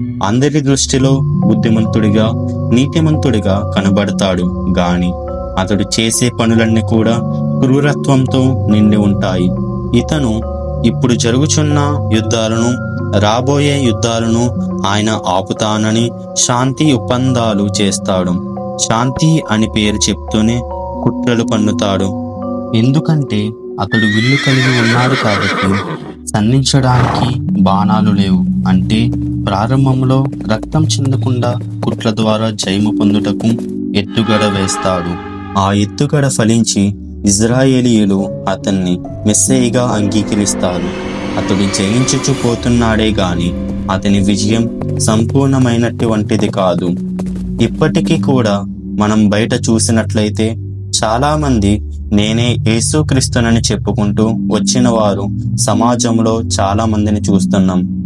అందరి దృష్టిలో బుద్ధిమంతుడిగా నీతిమంతుడిగా కనబడతాడు. గాని అతడు చేసే పనులన్నీ కూడా క్రూరత్వంతో నిండి ఉంటాయి. ఇతను ఇప్పుడు జరుగుచున్న యుద్ధాలను రాబోయే యుద్ధాలను ఆయన ఆపుతానని శాంతి ఒప్పందాలు చేస్తాడు. శాంతి అని పేరు చెప్తూనే కుట్రలు పన్నుతాడు. ఎందుకంటే అతడు విల్లు కలిగి ఉన్నాడు కాబట్టి సంధించడానికి బాణాలు లేవు. అంటే ప్రారంభంలో రక్తం చెందకుండా కుట్ల ద్వారా జయము పొందుటకు ఎత్తుగడ వేస్తాడు. ఆ ఎత్తుగడ ఫలించి ఇజ్రాయేలీయులు అతన్ని మెస్సేయిగా అంగీకరిస్తారు. అతడు జయించుచు పోతున్నాడే గాని అతని విజయం సంపూర్ణమైనటువంటిది కాదు. ఇప్పటికీ కూడా మనం బయట చూసినట్లయితే చాలామంది నేనే యేసుక్రీస్తునని చెప్పుకుంటూ వచ్చిన వారు సమాజంలో చాలా మందిని చూస్తున్నాం.